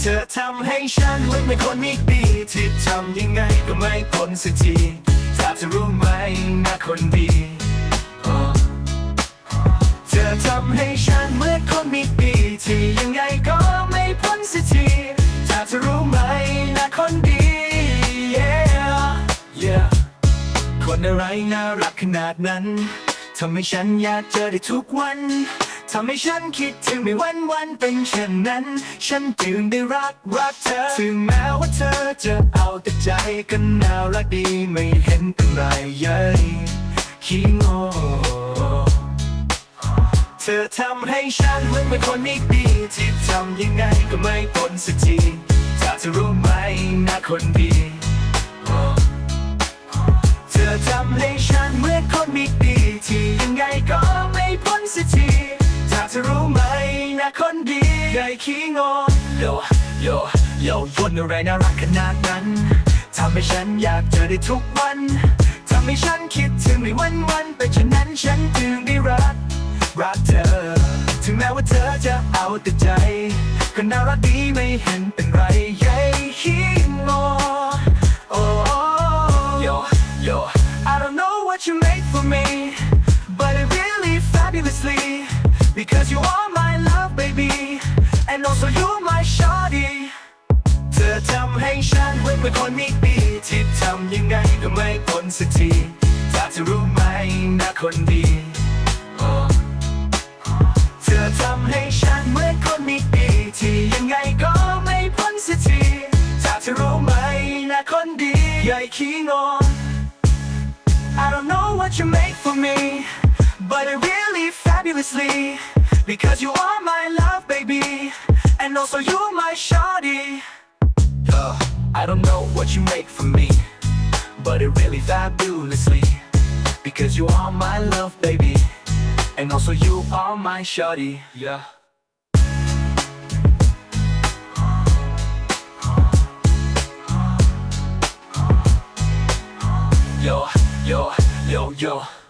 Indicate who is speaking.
Speaker 1: เธอทำให้ฉันเหมือนเป็นคนไม่ดีที่ทำยังไงก็ไม่พ้นสักทีถ้าจะรู้ไหมนะคนดีเธอทำให้ฉันเหมือนคนมีปีที่ยังไงก็ไม่พ้นสักทีถ้าเธอรู้ไหมนะคนดี yeah yeah คนอะไรน่ารักขนาดนั้นทำให้ฉันอยากเจอได้ทุกวัน ทำให้ฉันคิดถึงไม่วันวันเป็นเช่นนั้น ฉันจึงได้รักรักเธอ ถึงแม้ว่าเธอจะเอาแต่ใจก็น่ารักดีไม่เห็นเป็นไรเย้ยขี้ง่เธอทำให้ฉันเหมือนเป็นคนไม่ดีที่ทำยังไงก็ไม่พ้นสักทีถ้าเธอรู้ไหมนะคนดี เธอทำให้ฉันเหมือนคนไม่ดี ใหญ่ขี้งอนโยโยโยคนอะไรน่ารักขนาดนั้นทำให้ฉันอยากเจอได้ทุกวันทำให้ฉันคิดถึงในวันวันๆเป็นฉะนั้นฉันจึงได้รัก รักเธอ ถึงแม้ว่าเธอจะเอาแต่ใจ ก็น่ารักดีไม่เห็นเป็นไรใหญ่ขี้งอ Oh, yo, yo, I don't know what you made for me, but it really fabulously, because you are my and also you my shawty. เธอทำให้ฉันเหมือนเป็นคนมีปีที่ทำยังไงก็ไม่พ้นสักทีถ้าจะรู้ไหมนะคนดี เธอทำให้ฉันเหมือนคนมีปีที่ยังไงก็ไม่พ้นสักทีถ้าเธอรู้ไหมนะคนดีใหญ่ขี้งอน I don't know what you make for me but it really fabulously because you are my love baby and also you're my shawty uh, I don't know what you make for me but it really fabulously because you are my love baby and also you are my shawty, yeah. Yo, yo, yo, yo.